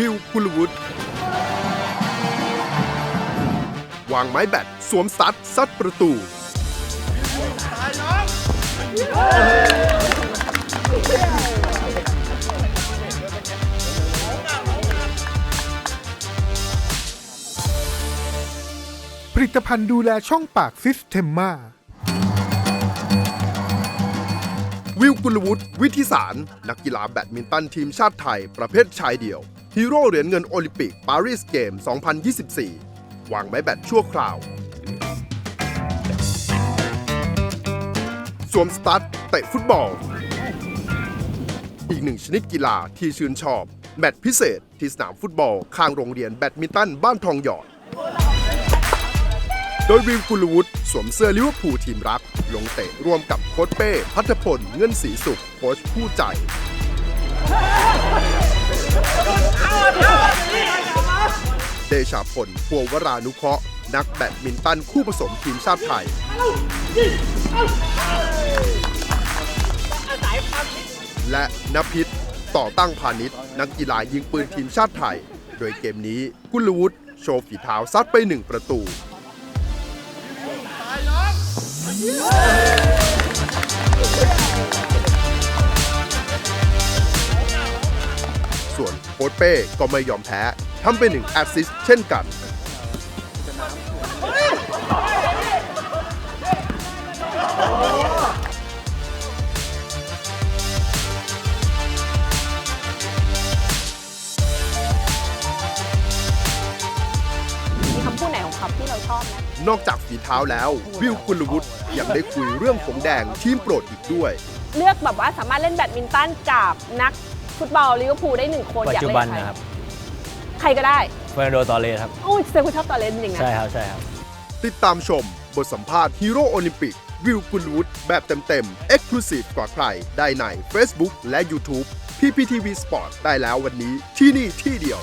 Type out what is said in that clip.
วิลกุลวุฒวางไม้แบตสวมซัดซัดประตูผลิตภัณฑ์ดูแลช่องปากซิสเทมมาวิลกุลวุฒิวิทิสาร นักกีฬาแบดมินตันทีมชาติไทยประเภทชายเดี่ยว ฮีโร่เหรียญเงินโอลิมปิกปารีสเกม 2024 วางไม้แบตชั่วคราว สวมสตั๊ดเตะฟุตบอล อีกหนึ่งชนิดกีฬาที่ชื่นชอบ แมตช์พิเศษที่สนามฟุตบอล ข้างโรงเรียนแบดมินตันบ้านทองหยอด โดยวิวกุลวุฒิสวมเสื้อลิเวอร์พูลทีมรัก ลงเตะร่วมกับโค้ชเป้ พัฒพล เงื่อนศรีสุข โค้ชผู้ใจ เดชาพลพัววรานุเคราะห์ นักแบดมินตันคู่ผสมทีมชาติไทย และนภิษต่อตั้งพาณิชย์นักกีฬายิงปืนทีมชาติไทย โดยเกมนี้กุลวุฒิโชว์ฝีเท้าซัดไปหนึ่งประตู ส่วนโค้ชเป้ก็ไม่ยอมแพ้ ทำไปหนึ่งแอสซิสต์เช่นกัน มีคำพูดไหนของเขาที่เราชอบไหมนอกจากฝีเท้าแล้ว วิวกุลวุฒิยังได้คุยเรื่องของแดงทีมโปรดอีกด้วย เลือกแบบว่าสามารถเล่นแบดมินตันกับนักฟุตบอลลิเวอร์พูลได้หนึ่งคนปัจอยากจุเล่นบันใครนะครับ ใครก็ได้เฟอร์นันโดตอร์เรสครับโอ้ยเซคุณชอบตอนเล่นจริงนะ ใช่ครับใช่ครับ ติดตามชมบทสัมภาษณ์ฮีโร่โอลิมปิก วิวกุลวุฒิแบบเต็มๆ Exclusive กว่าใคร ได้ใน Facebook และ YouTube PPTV Sport ได้แล้ววันนี้ที่นี่ที่เดียว